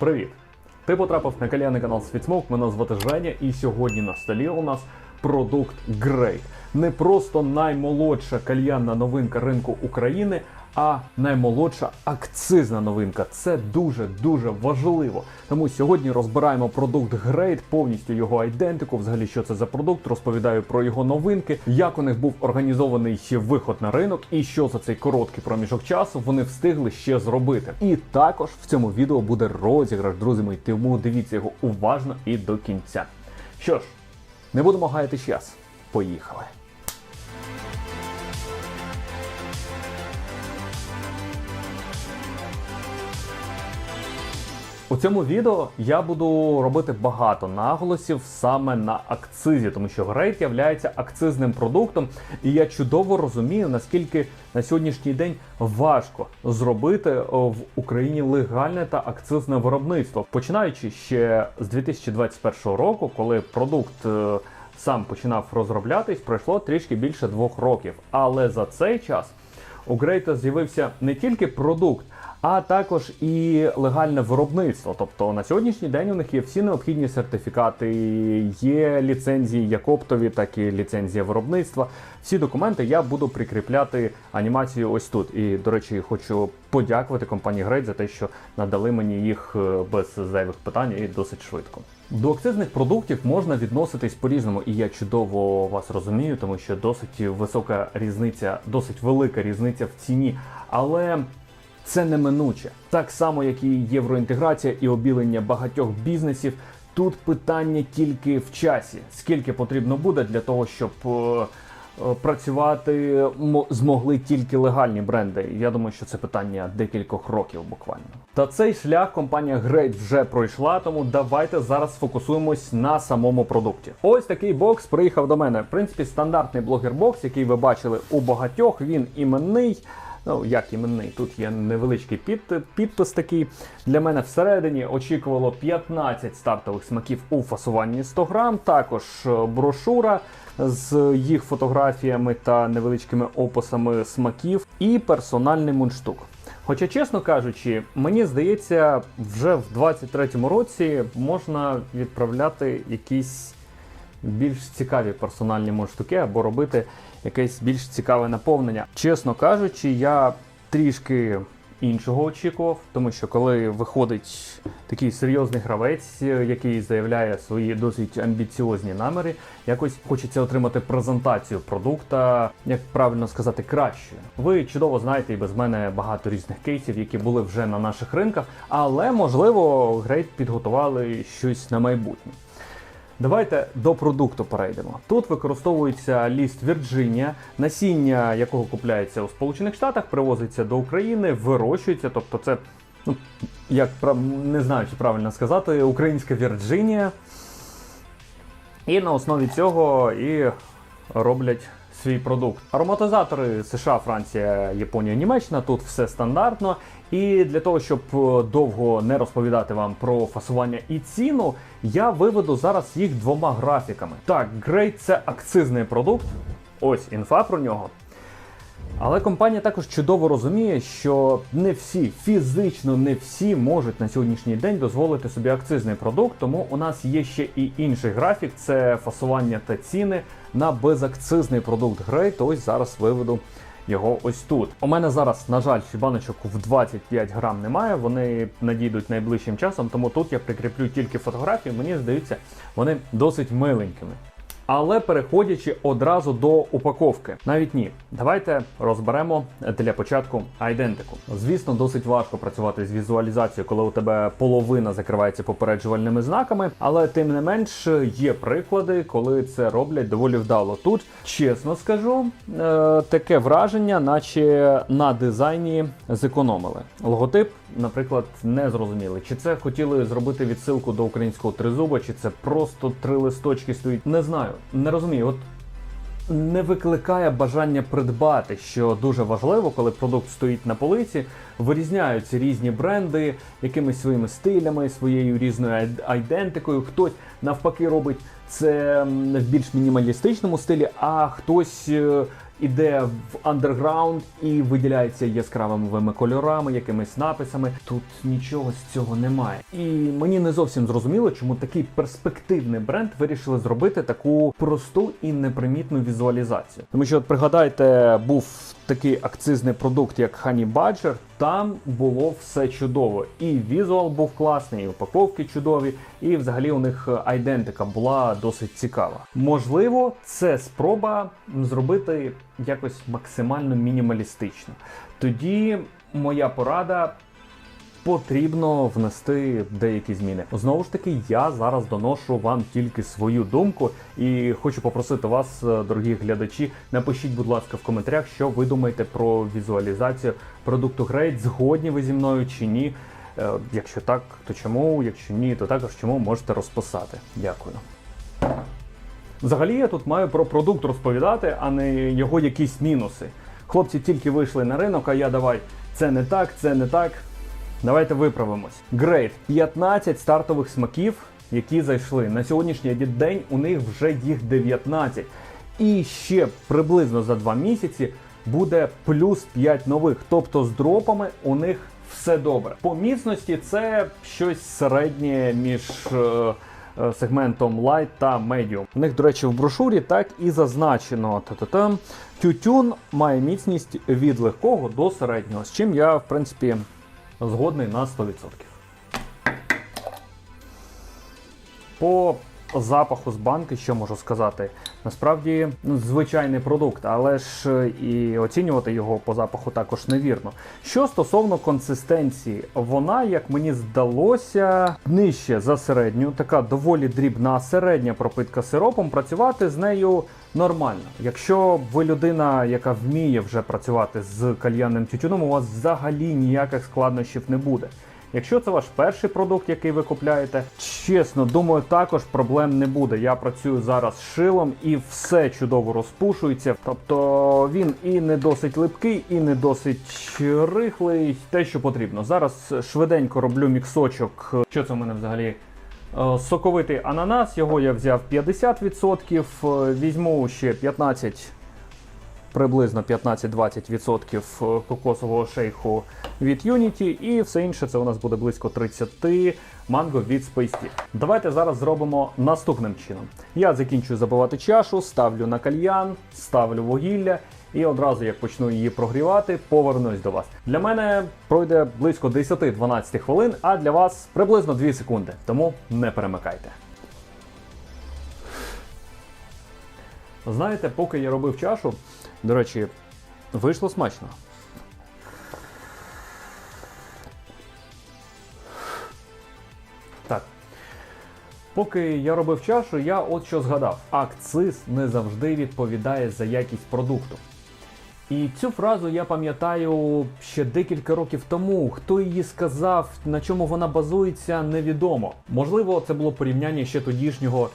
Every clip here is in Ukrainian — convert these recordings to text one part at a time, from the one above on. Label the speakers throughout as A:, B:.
A: Привіт! Ти потрапив на кальяний канал Світсмок, мене звати Женя, і сьогодні на столі у нас продукт Great. Не просто наймолодша кальянна новинка ринку України, а наймолодша акцизна новинка. Це дуже дуже важливо. Тому сьогодні розбираємо продукт Great, повністю його айдентику. Взагалі, що це за продукт, розповідаю про його новинки, як у них був організований виход на ринок, і що за цей короткий проміжок часу вони встигли ще зробити. І також в цьому відео буде розіграш, друзі мої. Тому дивіться його уважно і до кінця. Що ж, не будемо гаяти час. Поїхали. У цьому відео я буду робити багато наголосів саме на акцизі, тому що Грейт є акцизним продуктом, і я чудово розумію, наскільки на сьогоднішній день важко зробити в Україні легальне та акцизне виробництво, починаючи ще з 2021 року, коли продукт. е, Сам починав розроблятись, пройшло трішки більше двох років. Але за цей час у Грейта з'явився не тільки продукт, а також і легальне виробництво. Тобто на сьогоднішній день у них є всі необхідні сертифікати, є ліцензії як оптові, так і ліцензія виробництва. Всі документи я буду прикріпляти анімацію ось тут. І, до речі, хочу подякувати компанії Грейт за те, що надали мені їх е, без зайвих питань і досить швидко. До акцизних продуктів можна відноситись по-різному, і я чудово вас розумію, тому що досить висока різниця, досить велика різниця в ціні. Але це неминуче. Так само, як і євроінтеграція і обілення багатьох бізнесів. Тут питання тільки в часі, скільки потрібно буде для того, щоб е, е, працювати мо- змогли тільки легальні бренди. Я думаю, що це питання декількох років буквально. Та цей шлях компанія Great вже пройшла, тому давайте зараз сфокусуємось на самому продукті. Ось такий бокс приїхав до мене. В принципі, стандартний блогер-бокс, який ви бачили у багатьох. Він іменний. Ну, як іменний, тут є невеличкий під, підпис такий. Для мене всередині очікувало 15 стартових смаків у фасуванні 100 грам, також е, брошура з їх фотографіями та невеличкими описами смаків, і персональний мундштук. Хоча, чесно кажучи, мені здається, вже в 23-му році можна відправляти якісь більш цікаві персональні мундштуки або робити якесь більш цікаве наповнення. Чесно кажучи, я трішки іншого очікував, тому що коли виходить такий серйозний гравець, який заявляє свої досить амбіціозні наміри, якось хочеться отримати презентацію продукта, як правильно сказати, кращою. Ви чудово знаєте і без мене багато різних кейсів, які були вже на наших ринках, але можливо, Грейт підготували щось на майбутнє. Давайте до продукту перейдемо. Тут використовується ліст Вірджинія, насіння якого купляється у Сполучених Штатах, привозиться до України, вирощується. Тобто, це ну як не знаю, чи правильно сказати, українська Вірджинія. І на основі цього і роблять свій продукт. Ароматизатори США, Франція, Японія, Німеччина. Тут все стандартно. І для того, щоб е, довго не розповідати вам про фасування і ціну, я виведу зараз їх двома графіками. Так, Great – це акцизний продукт. Ось інфа про нього. Але компанія також чудово розуміє, що не всі, фізично не всі можуть на сьогоднішній день дозволити собі акцизний продукт, тому у нас є ще і інший графік це фасування та ціни на безакцизний продукт Great. Ось зараз виведу його ось тут. У мене зараз, на жаль, баночок в 25 грам немає. Вони надійдуть найближчим часом, тому тут я прикріплю тільки фотографії. Мені здається, вони досить миленькими. Але переходячи одразу до упаковки, навіть ні, давайте розберемо для початку айдентику. Звісно, досить важко працювати з візуалізацією, коли у тебе половина закривається попереджувальними знаками, але тим не менш є приклади, коли це роблять доволі вдало. Тут чесно скажу, е, таке враження, наче на дизайні зекономили. Логотип, наприклад, не зрозуміли, чи це хотіли зробити відсилку до українського тризуба, чи це просто три листочки стоїть. Не знаю, не розумію. От не викликає бажання придбати, що дуже важливо, коли продукт стоїть на полиці, вирізняються різні бренди якимись своїми стилями, своєю різною айдентикою. Хтось навпаки робить це в більш мінімалістичному стилі, а хтось е, іде в андерграунд і виділяється яскравими кольорами, якимись написами. Тут нічого з цього немає. І мені не зовсім зрозуміло, чому такий перспективний бренд вирішили зробити таку просту і непримітну візуалізацію. Тому що, от пригадайте, був такий акцизний продукт, як Honey Badger, там було все чудово. І візуал був класний, і упаковки чудові, і взагалі у них айдентика була досить цікава. Можливо, це спроба зробити якось максимально мінімалістично. Тоді моя порада. Потрібно внести деякі зміни. Знову ж таки, я зараз доношу вам тільки свою думку і хочу попросити вас, е, дорогі глядачі, напишіть, будь ласка, в коментарях, що ви думаєте про візуалізацію продукту Great, згодні ви зі мною чи ні. Е, Якщо так, то чому? Якщо ні, то також чому можете розписати. Дякую. Взагалі я тут маю про продукт розповідати, а не його якісь мінуси. Хлопці тільки вийшли на ринок, а я давай. Це не так, це не так. Давайте виправимось. Great. 15 стартових смаків, які зайшли. На сьогоднішній день у них вже їх 19. І ще приблизно за 2 місяці буде плюс 5 нових. Тобто з дропами у них все добре. По міцності це щось середнє між. е, е, Сегментом Light та Medium. У них, до речі, в брошурі так і зазначено. Та-та-там. Тютюн має міцність від легкого до середнього, з чим я, в принципі, згодний на 100%. По запаху з банки, що можу сказати, насправді ну, звичайний продукт, але ж е, і оцінювати його по запаху також невірно. Що стосовно консистенції, вона, як мені здалося, нижче за середню, така доволі дрібна середня пропитка сиропом. Працювати з нею нормально. Якщо ви людина, яка вміє вже працювати з кальянним тютюном, у вас взагалі ніяких складнощів не буде. Якщо це ваш перший продукт, який ви купляєте, чесно, думаю, також проблем не буде. Я працюю зараз з шилом і все чудово розпушується. Тобто він і не досить липкий, і не досить рихлий, те, що потрібно. Зараз швиденько роблю міксочок. Що це в мене взагалі? Е, Соковитий ананас, його я взяв 50%, е, візьму ще 15, приблизно 15-20% кокосового шейху від Unity, і все інше це у нас буде близько 30 манго від Space Давайте зараз зробимо наступним чином. Я закінчую забивати чашу, ставлю на кальян, ставлю вугілля. І одразу, як почну її прогрівати, повернусь до вас. Для мене пройде близько 10-12 хвилин, а для вас приблизно 2 секунди. Тому не перемикайте. Знаєте, поки я робив чашу, до речі, вийшло смачно. Так. Поки я робив чашу, я от що згадав: акциз не завжди відповідає за якість продукту. І цю фразу я пам'ятаю ще декілька років тому. Хто її сказав, на чому вона базується, невідомо. Можливо, це було порівняння ще тодішнього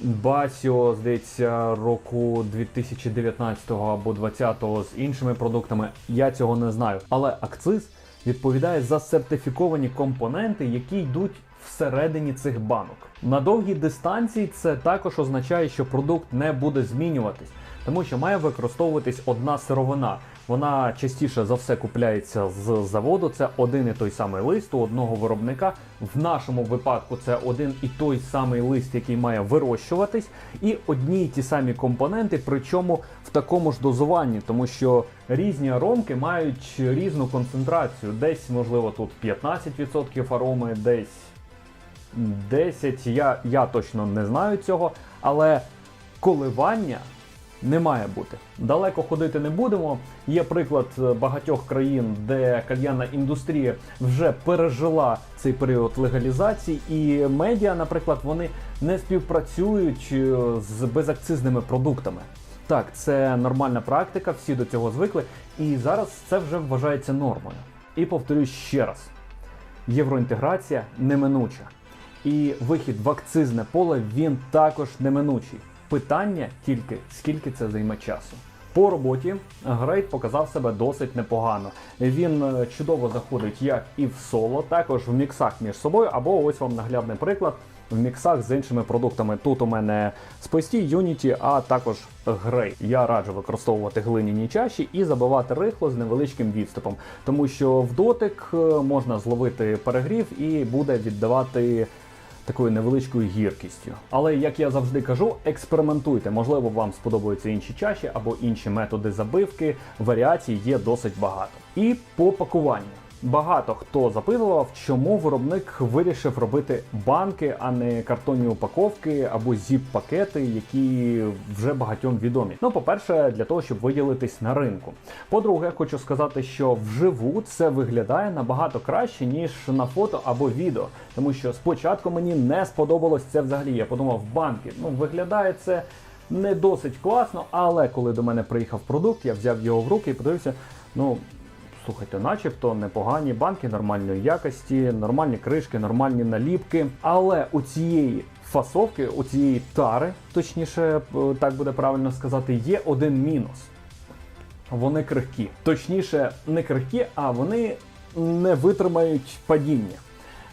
A: Басіо, здається, року 2019 або 2020 з іншими продуктами. Я цього не знаю. Але акциз відповідає за сертифіковані компоненти, які йдуть всередині цих банок. На довгій дистанції це також означає, що продукт не буде змінюватись, тому що має використовуватись одна сировина. Вона частіше за все купляється з заводу. Це один і той самий лист у одного виробника. В нашому випадку це один і той самий лист, який має вирощуватись, і одні й ті самі компоненти, причому такому ж дозуванні, тому що різні аромки мають різну концентрацію. Десь, можливо, тут 15% ароми, десь 10, я, я точно не знаю цього, але коливання не має бути. Далеко ходити не будемо. Є приклад багатьох країн, де кальянна індустрія вже пережила цей період легалізації, і медіа, наприклад, вони не співпрацюють е, з безакцизними продуктами. Так, це нормальна практика, всі до цього звикли, і зараз це вже вважається нормою. І повторюсь ще раз: євроінтеграція неминуча. І вихід в акцизне поле він також неминучий. Питання тільки скільки це займе часу. По роботі Грейт показав себе досить непогано. Він е, чудово заходить як і в соло, також в міксах між собою, або ось вам наглядний приклад в міксах з іншими продуктами. Тут у мене Spacey, Unity, а також Grey. Я раджу використовувати глиняні чаші і забивати рихло з невеличким відступом, тому що в дотик е, можна зловити перегрів і буде віддавати такою невеличкою гіркістю. Але як я завжди кажу, експериментуйте. Можливо, вам сподобаються інші чаші або інші методи забивки. Варіацій є досить багато. І по пакуванню. Багато хто запитував, чому виробник вирішив робити банки, а не картонні упаковки або зіп-пакети, які вже багатьом відомі. Ну, по-перше, для того, щоб виділитись на ринку. По-друге, хочу сказати, що вживу це виглядає набагато краще, ніж на фото або відео. Тому що спочатку мені не сподобалось це взагалі. Я подумав, банки. Ну, виглядає це не досить класно, але коли до мене приїхав продукт, я взяв його в руки і подивився, ну. Слухайте, начебто непогані банки нормальної якості, нормальні кришки, нормальні наліпки. Але у цієї фасовки, у цієї тари, точніше, е, так буде правильно сказати, є один мінус. Вони крихкі. Точніше, не крихкі, а вони не витримають падіння.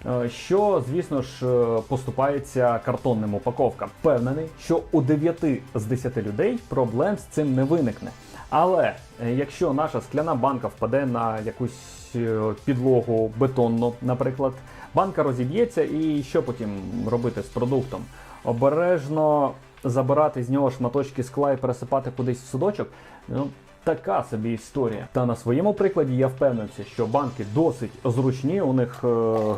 A: Е, Що, звісно ж, е, поступається картонним упаковкам. Впевнений, що у 9 з 10 людей проблем з цим не виникне. Але е, якщо наша скляна банка впаде на якусь е, підлогу бетонну, наприклад, банка розіб'ється, і що потім робити з продуктом? Обережно забирати з нього шматочки скла і пересипати кудись в судочок. Ну, така собі історія. Та на своєму прикладі я впевнився, що банки досить зручні, у них е,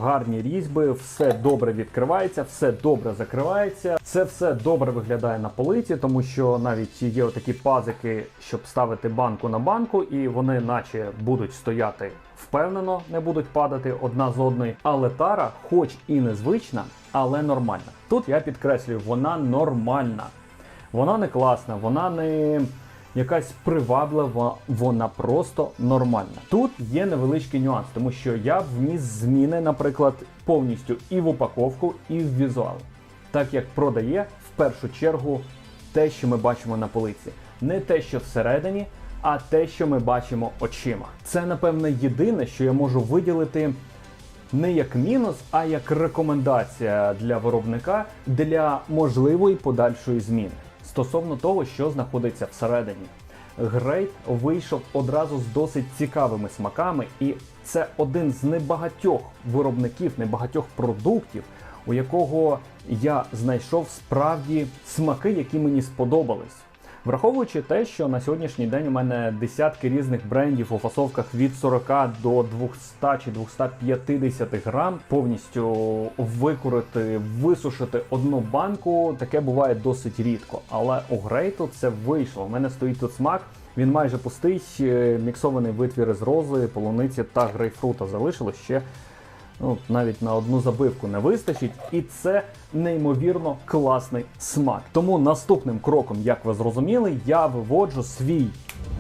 A: гарні різьби, все добре відкривається, все добре закривається. Це все добре виглядає на полиці, тому що навіть є такі пазики, щоб ставити банку на банку, і вони, наче, будуть стояти впевнено, не будуть падати одна з одної. Але тара, хоч і незвична, але нормальна. Тут я підкреслюю, вона нормальна. Вона не класна, вона не якась приваблива, вона просто нормальна. Тут є невеличкий нюанс, тому що я вніс зміни, наприклад, повністю і в упаковку, і в візуал. Так як продає в першу чергу те, що ми бачимо на полиці, не те, що всередині, а те, що ми бачимо очима. Це, напевне, єдине, що я можу виділити не як мінус, а як рекомендація для виробника для можливої подальшої зміни стосовно того, що знаходиться всередині. Грейт вийшов одразу з досить цікавими смаками, і це один з небагатьох виробників, небагатьох продуктів, у якого я знайшов справді смаки, які мені сподобались. Враховуючи те, що на сьогоднішній день у мене десятки різних брендів у фасовках від 40 до 200 чи 250 грам, повністю викурити, висушити одну банку, таке буває досить рідко. Але у грейту це вийшло. У мене стоїть тут смак. Він майже пустий, е, міксований витвір з рози, полуниці та грейпфрута залишилось ще ну, навіть на одну забивку не вистачить, і це неймовірно класний смак. Тому наступним кроком, як ви зрозуміли, я виводжу свій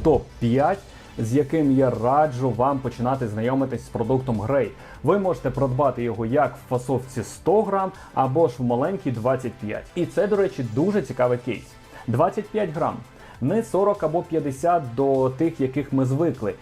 A: топ-5. З яким я раджу вам починати знайомитись з продуктом Грей. Ви можете придбати його як в фасовці 100 грам або ж в маленькій 25. І це, до речі, дуже цікавий кейс. 25 грам, не 40 або 50 до тих, яких ми звикли.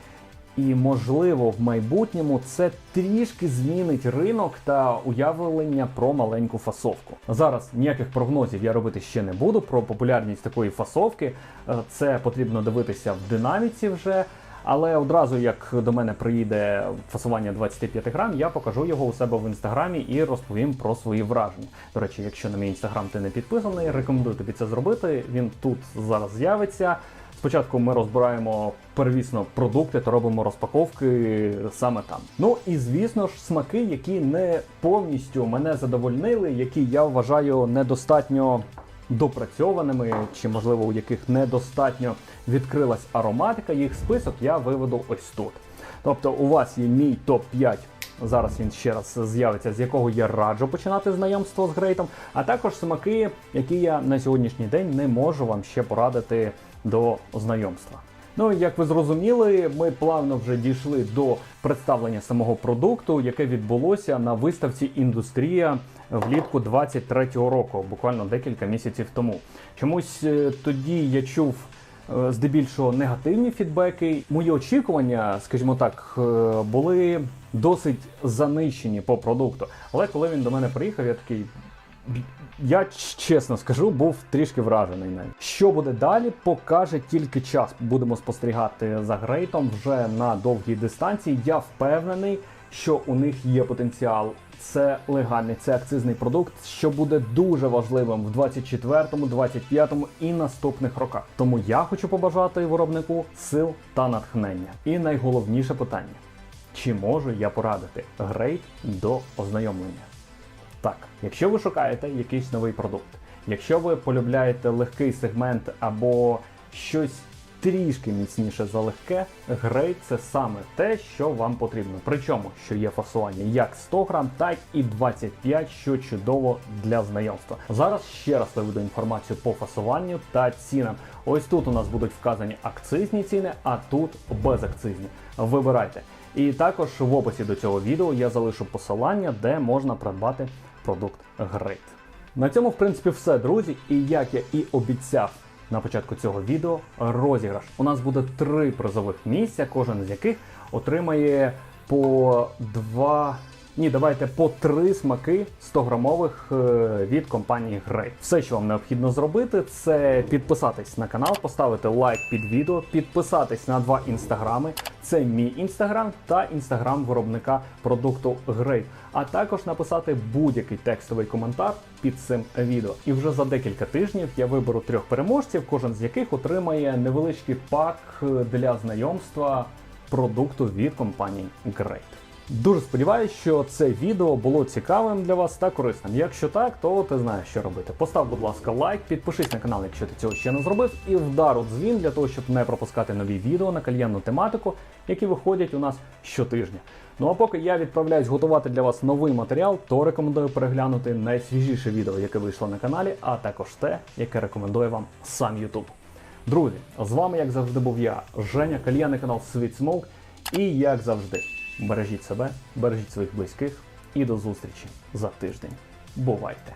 A: І можливо в майбутньому це трішки змінить ринок та уявлення про маленьку фасовку. Зараз ніяких прогнозів я робити ще не буду про популярність такої фасовки. Е, Це потрібно дивитися в динаміці вже. Але одразу як до мене приїде фасування 25 грам, я покажу його у себе в інстаграмі і розповім про свої враження. До речі, якщо на мій інстаграм ти не підписаний, рекомендую тобі це зробити. Він тут зараз з'явиться. Спочатку ми розбираємо первісно продукти та робимо розпаковки саме там. Ну і звісно ж, смаки, які не повністю мене задовольнили, які я вважаю недостатньо допрацьованими, чи можливо у яких недостатньо відкрилась ароматика. Їх список я виведу ось тут. Тобто, у вас є мій топ 5 Зараз він ще раз з'явиться, з якого я раджу починати знайомство з грейтом, а також смаки, які я на сьогоднішній день не можу вам ще порадити до знайомства. Ну, як ви зрозуміли, ми плавно вже дійшли до представлення самого продукту, яке відбулося на виставці Індустрія влітку 23-го року, буквально декілька місяців тому. Чомусь е, тоді я чув е, здебільшого негативні фідбеки. Мої очікування, скажімо так, е, були досить занищені по продукту. Але коли він до мене приїхав, я такий. Я чесно скажу, був трішки вражений ним. Що буде далі, покаже тільки час. Будемо спостерігати за грейтом вже на довгій дистанції. Я впевнений, що у них є потенціал. Це легальний, це акцизний продукт, що буде дуже важливим в 24-му, 25-му і наступних роках. Тому я хочу побажати виробнику сил та натхнення. І найголовніше питання: чи можу я порадити грейт до ознайомлення? Так, якщо ви шукаєте якийсь новий продукт, якщо ви полюбляєте легкий сегмент або щось трішки міцніше за легке, грейт це саме те, що вам потрібно. Причому, що є фасування як 100 грам, так і 25, що чудово для знайомства. Зараз ще раз виведу інформацію по фасуванню та цінам. Ось тут у нас будуть вказані акцизні ціни, а тут безакцизні. Вибирайте. І також в описі до цього відео я залишу посилання, де можна придбати продукт Great. На цьому, в принципі, все, друзі. І як я і обіцяв на початку цього відео, розіграш. У нас буде три призових місця, кожен з яких отримає по два. Ні, давайте по три смаки 100-грамових е, від компанії Grey. Все, що вам необхідно зробити, це підписатись на канал, поставити лайк під відео, підписатись на два інстаграми. Це мій інстаграм та інстаграм виробника продукту Grey. А також написати будь-який текстовий коментар під цим відео. І вже за декілька тижнів я виберу трьох переможців, кожен з яких отримає невеличкий пак для знайомства продукту від компанії Great. Дуже сподіваюся, що це відео було цікавим для вас та корисним. Якщо так, то ти знаєш, що робити. Постав, будь ласка, лайк, підпишись на канал, якщо ти цього ще не зробив, і вдар у дзвін для того, щоб не пропускати нові відео на кальянну тематику, які виходять у нас щотижня. Ну а поки я відправляюсь готувати для вас новий матеріал, то рекомендую переглянути найсвіжіше відео, яке вийшло на каналі, а також те, яке рекомендує вам сам YouTube. Друзі, з вами, як завжди, був я, Женя, кальянний канал Sweet Smoke. І як завжди, бережіть себе, бережіть своїх близьких і до зустрічі за тиждень. Бувайте!